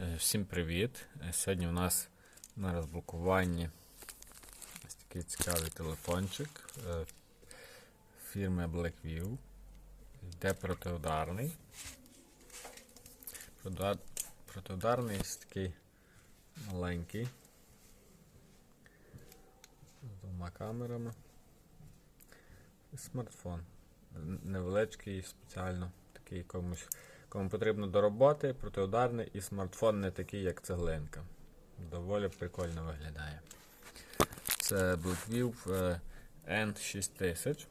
Е, Всім привіт! Е, Сьогодні у нас на розблокуванні ось такий цікавий телефончик е, фірми Blackview. Йде протиударний. Протиударний ось такий маленький. З двома камерами. І смартфон. Невеличкий спеціально, такий комусь Кому потрібно до роботи, протиударний і смартфон не такий, як цеглинка. Доволі прикольно виглядає. Це Blackview е, N6000.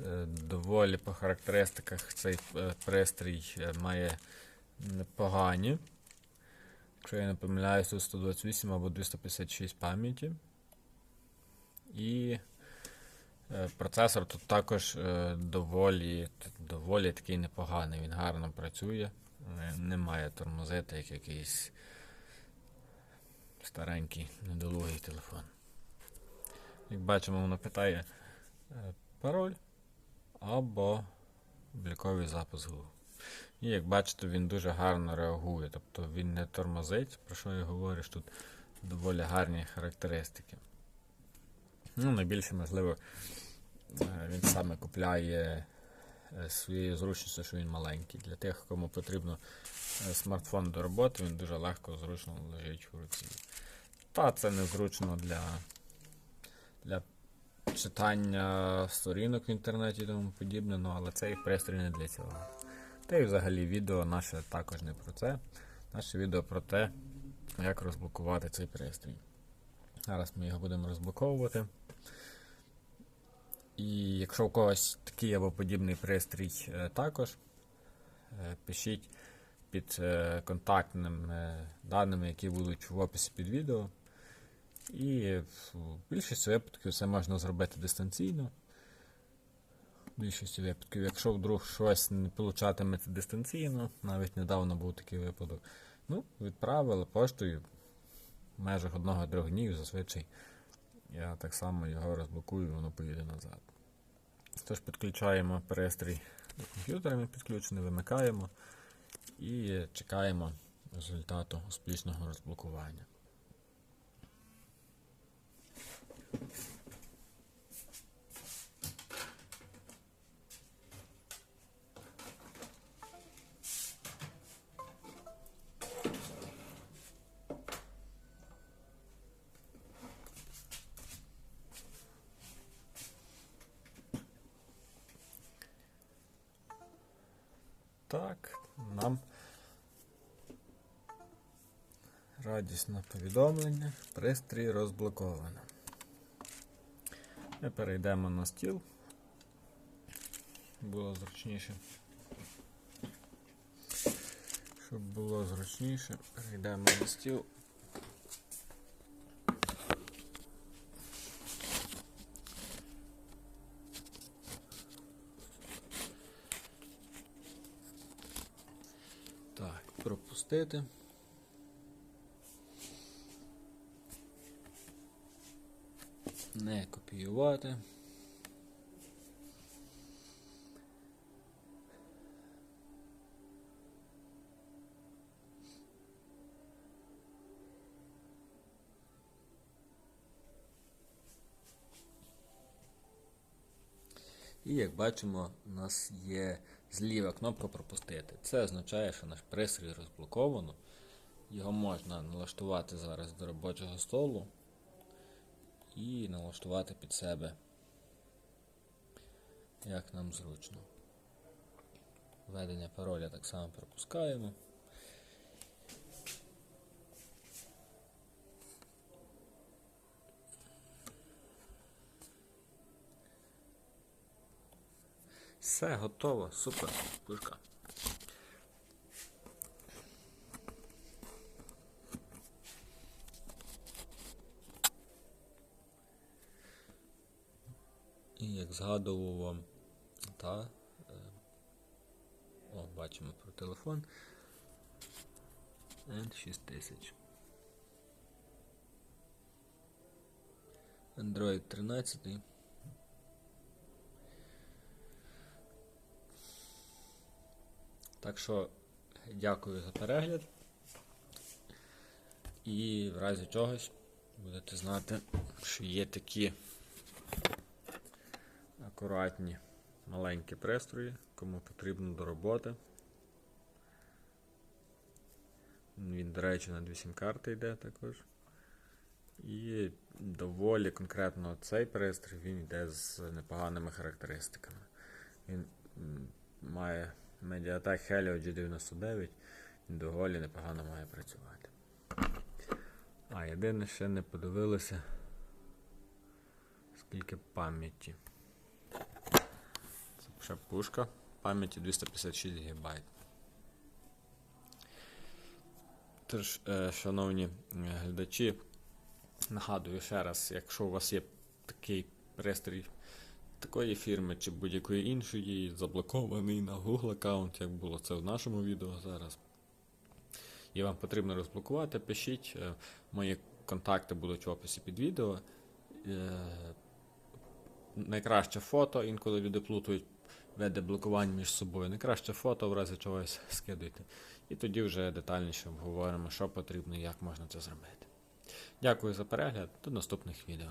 Е, Доволі по характеристиках цей е, пристрій має непогані. Якщо я не помиляюсь, тут 128 або 256 пам'яті. І Процесор тут також е, доволі, доволі такий непоганий, він гарно працює, е, не має тормозити, як якийсь старенький недолугий телефон. Як бачимо, воно питає е, пароль або обліковий запис Google. І як бачите, він дуже гарно реагує, тобто він не тормозить, про що я говорю, що тут доволі гарні характеристики. Ну, найбільше, можливо, е, він саме купляє е, своєю зручністю, що він маленький. Для тих, кому потрібно е, смартфон до роботи, він дуже легко, зручно лежить в руці. Та це незручно для, для читання сторінок в інтернеті і тому подібне, ну, але цей пристрій не для цього. Та й взагалі відео наше також не про це. Наше відео про те, як розблокувати цей пристрій. Зараз ми його будемо розблоковувати. І якщо у когось такий або подібний пристрій е, також, е, пишіть під е, контактними даними, які будуть в описі під відео. І в більшості випадків це можна зробити дистанційно. В більшості випадків, якщо вдруг щось не получатиметься дистанційно, навіть недавно був такий випадок, ну, відправили поштою в межах одного-трьох днів зазвичай. Я так само його розблокую, воно поїде назад. Тож підключаємо пристрій до комп'ютера, він підключений, вимикаємо і чекаємо результату успішного розблокування. Так, нам радісне повідомлення. Пристрій розблоковано. Ми перейдемо на стіл. Було зручніше. Щоб було зручніше, перейдемо на стіл. Так, пропустити. Не копіювати. І як бачимо, у нас є зліва кнопка пропустити. Це означає, що наш пристрій розблоковано. Його можна налаштувати зараз до робочого столу і налаштувати під себе, як нам зручно. Введення пароля так само пропускаємо. Все готово, супер, пушка. І як згадував вам, та, е, о, бачимо про телефон N6000. Android 13. Так що дякую за перегляд. І в разі чогось будете знати, що є такі акуратні маленькі пристрої, кому потрібно до роботи. Він, до речі, на дві сім-карти йде також. І доволі конкретно цей пристрій він йде з непоганими характеристиками. Він має Mediatek Helio G99, доволі непогано має працювати. А, єдине ще не подивилися, скільки пам'яті. Це ще пушка пам'яті 256 ГБ. Тож, е, шановні е, глядачі, нагадую ще раз, якщо у вас є такий пристрій такої фірми чи будь-якої іншої, заблокований на Google аккаунт, як було це в нашому відео зараз. І вам потрібно розблокувати, пишіть. е, Мої контакти будуть в описі під відео. Е, Найкраще фото, інколи люди плутають види блокувань між собою. Найкраще фото, в разі чогось скидайте. І тоді вже детальніше обговоримо, що потрібно і як можна це зробити. Дякую за перегляд, до наступних відео.